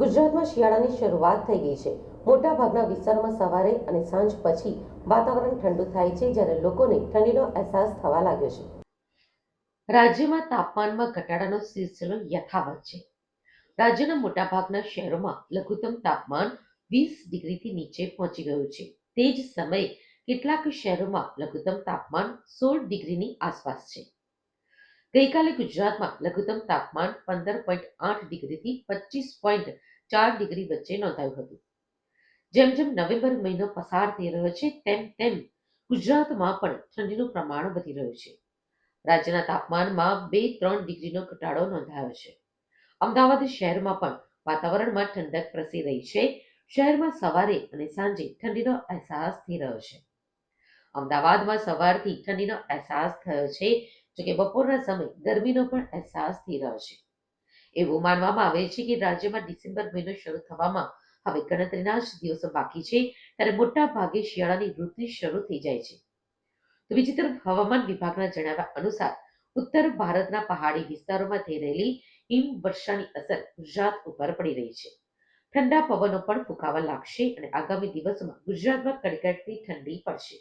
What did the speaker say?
ગુજરાતમાં શિયાળાની શરૂઆત થઈ ગઈ છે. મોટાભાગના વિસ્તારોમાં સવારે અને સાંજ પછી વાતાવરણ ઠંડુ થાય છે, જ્યારે લોકોને ઠંડીનો અહેસાસ થવા લાગ્યો છે. રાજ્યમાં તાપમાનમાં ઘટાડાનો સિલસિલો યથાવત છે. રાજ્યના મોટાભાગના શહેરોમાં લઘુત્તમ તાપમાન વીસ ડિગ્રીથી નીચે પહોંચી ગયું છે. તે જ સમયે કેટલાક શહેરોમાં લઘુત્તમ તાપમાન સોળ ડિગ્રીની આસપાસ છે. ગઈકાલે ગુજરાતમાં લઘુત્તમ તાપમાન પંદર પોઈન્ટ આઠ ડિગ્રીથી પચીસ પોઈન્ટ ચાર ડિગ્રી વચ્ચે નોંધાયું હતું. જેમ જેમ નવેમ્બર મહિનો પસાર થઈ રહ્યો છે, તેમ તેમ ગુજરાતમાં પણ ઠંડીનું પ્રમાણ વધી રહ્યું છે. રાજ્યના તાપમાનમાં બે ત્રણ ડિગ્રીનો ઘટાડો નોંધાયો છે. અમદાવાદ શહેરમાં પણ વાતાવરણમાં ઠંડક પ્રસરી રહી છે. શહેરમાં સવારે અને સાંજે ઠંડીનો અહેસાસ થઈ રહ્યો છે. અમદાવાદમાં સવારથી ઠંડીનો અહેસાસ થયો છે. જોકે બપોરના સમય ગરમીનો પણ અહેસાસ થઈ રહ્યો છે. એવું માનવામાં આવે છે કે રાજ્યમાં ડિસેમ્બર મહિનો શરૂ થવામાં હવે ગણતરીના જ દિવસો બાકી છે, ત્યારે મોટા ભાગે શિયાળાની ઋતુ શરૂ થઈ જાય છે. તો બીજી તરફ હવામાન વિભાગના જણાવ્યા અનુસાર ઉત્તર ભારતના પહાડી વિસ્તારોમાં થઈ રહેલી હિમવર્ષાની અસર ગુજરાત ઉપર પડી રહી છે. ઠંડા પવનો પણ ફૂંકાવા લાગશે અને આગામી દિવસોમાં ગુજરાતમાં કડકડતી ઠંડી પડશે.